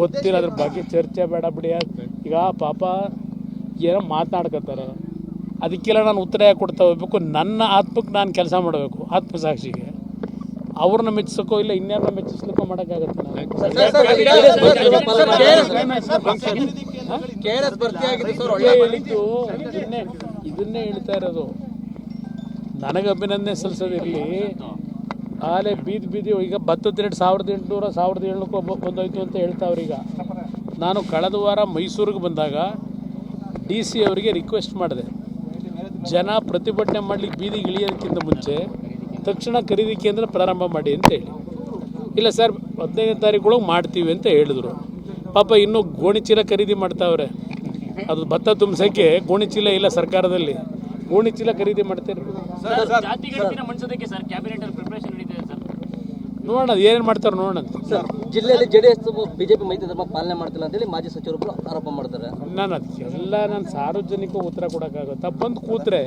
ಗೊತ್ತಿಲ್ಲ ಅದ್ರ ಬಗ್ಗೆ ಚರ್ಚೆ ಬೇಡ ಬಿಡಿ ಈಗ ಪಾಪ ಏನೋ ಮಾತನಾಡ್ಕೋತಾರೆ ಅದಕ್ಕೆಲ್ಲ ನಾನು ಉತ್ತರ ಕೊಡ್ತಾ ಹೋಗ್ಬೇಕು? ನನ್ನ ಆತ್ಮಕ್ಕೆ ನಾನು ಕೆಲಸ ಮಾಡಬೇಕು ಆತ್ಮಸಾಕ್ಷಿಗೆ. ಅವ್ರನ್ನ ಮೆಚ್ಚಿಸೋಕೋ ಇಲ್ಲ ಇನ್ಯಾರನ್ನ ಮೆಚ್ಚಿಸ್ಲಿಕ್ಕೋ ಮಾಡೋಕ್ಕಾಗತ್ತೆ ಇದನ್ನೇ ಹೇಳ್ತಾ ಇರೋದು. ನನಗೆ ಅಭಿನಂದನೆ ಸಲ್ಲಿಸೋದಿರಲಿ. ಆಲೆ ಬೀದಿ ಬೀದಿ ಈಗ ಭತ್ತದ ರೇಟ್ ಸಾವಿರದ ಎಂಟುನೂರ ಸಾವಿರದ ಏಳ್ನೂರು ಬಂದೋಯ್ತು ಅಂತ ಹೇಳ್ತಾವ್ರೀಗ ನಾನು ಕಳೆದ ವಾರ ಮೈಸೂರಿಗೆ ಬಂದಾಗ ಡಿ ಸಿ ಅವರಿಗೆ ರಿಕ್ವೆಸ್ಟ್ ಮಾಡಿದೆ. ಜನ ಪ್ರತಿಭಟನೆ ಮಾಡಲಿಕ್ಕೆ ಬೀದಿಗೆ ಇಳಿಯೋದಕ್ಕಿಂತ ಮುಂಚೆ ತಕ್ಷಣ ಖರೀದಿ ಕೇಂದ್ರ ಪ್ರಾರಂಭ ಮಾಡಿ ಅಂತ ಹೇಳಿ. ಇಲ್ಲ ಸರ್ ಹದಿನೈದನೇ ತಾರೀಕು ಮಾಡ್ತೀವಿ ಅಂತ ಹೇಳಿದ್ರು. ಪಾಪ ಇನ್ನೂ ಗೋಣಿಚೀಲ ಖರೀದಿ ಮಾಡ್ತಾವ್ರೆ. ಅದು ಭತ್ತ ತುಂಬಿಸೋಕ್ಕೆ ಗೋಣಿಚೀಲ ಇಲ್ಲ ಸರ್ಕಾರದಲ್ಲಿ. ಗೋಣಿಚೀಲ ಖರೀದಿ ಮಾಡ್ತಾರೆ. ನೋಡೋಣ ಏನೇನು ಮಾಡ್ತಾರೆ ನೋಡೋಣ. ಸರ್ ಜಿಲ್ಲೆಯಲ್ಲಿ ಎಸ್ ಬಿಜೆಪಿ ಮೈತ್ರಿ ಧರ್ಮ ಪಾಲನೆ ಮಾಡ್ತಿಲ್ಲ ಅಂತೇಳಿ ಮಾಜಿ ಸಚಿವರೊಬ್ಬರು ಆರೋಪ ಮಾಡ್ತಾರೆ. ನಾನು ಅದಕ್ಕೆಲ್ಲ ನಾನು ಸಾರ್ವಜನಿಕ ಉತ್ತರ ಕೊಡೋಕ್ಕಾಗುತ್ತ? ಬಂದು ಕೂತ್ರೆ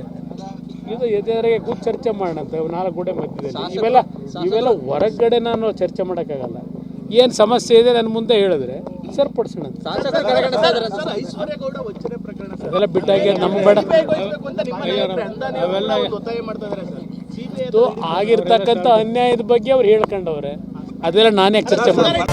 ಇದು ಎದುರಿಗೆ ಕೂತ್ ಚರ್ಚೆ ಮಾಡೋಣ ಅಂತ ನಾಲ್ಕು ಗೋಡೆ ಮಧ್ಯದಲ್ಲಿ. ಇವೆಲ್ಲ ಇವೆಲ್ಲ ಹೊರಗಡೆ ನಾನು ಚರ್ಚೆ ಮಾಡೋಕ್ಕಾಗಲ್ಲ. ಏನು ಸಮಸ್ಯೆ ಇದೆ ನನ್ನ ಮುಂದೆ ಹೇಳಿದ್ರೆ ಸರಿಪಡಿಸೋಣ. ಅದೆಲ್ಲ ಬಿಟ್ಟಾಗಿ ನಮ್ಗೆ ಬೇಡ. ಅವೆಲ್ಲ ಆಗಿರ್ತಕ್ಕಂಥ ಅನ್ಯಾಯದ ಬಗ್ಗೆ ಅವ್ರು ಹೇಳ್ಕೊಂಡವ್ರೆ. ಅದೆಲ್ಲ ನಾನೇ ಚರ್ಚೆ ಮಾಡ್ತೀನಿ.